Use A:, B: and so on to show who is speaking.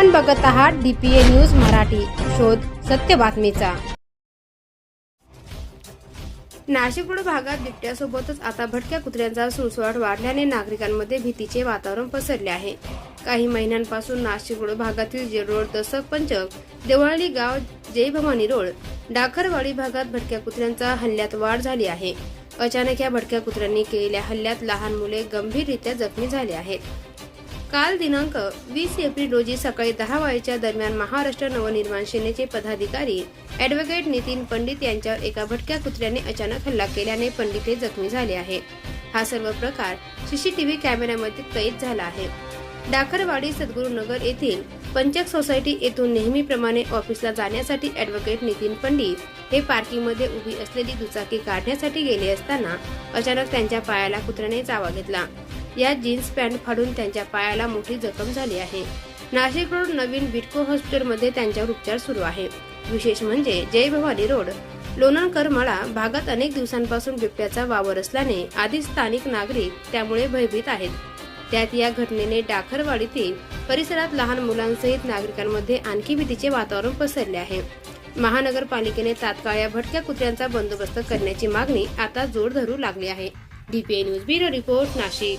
A: आपण बघत आहात डीपीए न्यूज मराठी. शोध सत्य बातमीचा. नाशिकपूर भागात बिबट्यासोबतच आता भटक्या कुत्र्यांचा सुळसुळाट वाढल्याने नागरिकांमध्ये भीतीचे वातावरण पसरले आहे. काही महिन्यांपासून नाशिकपूर भागातील जे रोड दसक पंचक देवळाली गाव जय भवानी रोड डाखरवाडी भागात भटक्या कुत्र्यांचा हल्ल्यात वाढ झाली आहे. अचानक या भटक्या कुत्र्यांनी केलेल्या हल्ल्यात लहान मुले गंभीररित्या जखमी झाले आहेत. काल दिनांक वीस एप्रिल रोजी सकाळी दहा वाजेच्या दरम्यान महाराष्ट्र नवनिर्माण सेनेचे पदाधिकारी ॲडव्होकेट नितीन पंडित यांच्यावर एका भटक्या कुत्र्याने अचानक हल्ला केल्याने पंडित हे जखमी झाले आहे. हा सर्व प्रकार सीसीटीव्ही कॅमेऱ्यामध्ये कैद झाला आहे. डाखरवाडी सद्गुरुनगर येथील पंचक सोसायटी येथून नेहमीप्रमाणे ऑफिसला जाण्यासाठी ॲडव्होकेट नितीन पंडित हे पार्किंगमध्ये उभी असलेली दुचाकी काढण्यासाठी गेले असताना अचानक त्यांच्या पायाला कुत्र्याने चावा घेतला. या जीन्स पॅन्ट फाडून त्यांच्या पायाला मोठी जखम झाली आहे. नाशिक रोड नवीन बिटको हॉस्पिटलमध्ये त्यांच्यावर उपचार सुरू आहे. विशेष म्हणजे जय भवानी रोड लोणंदकर मळा भागात अनेक दिवसांपासून बिबट्याचा वावर असल्याने आधी स्थानिक नागरिक त्यामुळे भयभीत आहेत. त्यात या घटनेने डाखरवाडीतील परिसरात लहान मुलांसहित नागरिकांमध्ये आणखी भीतीचे वातावरण पसरले आहे. महानगरपालिकेने तात्काळ या भटक्या कुत्र्यांचा बंदोबस्त करण्याची मागणी आता जोर धरू लागली आहे. DPA news bureau report Nashik.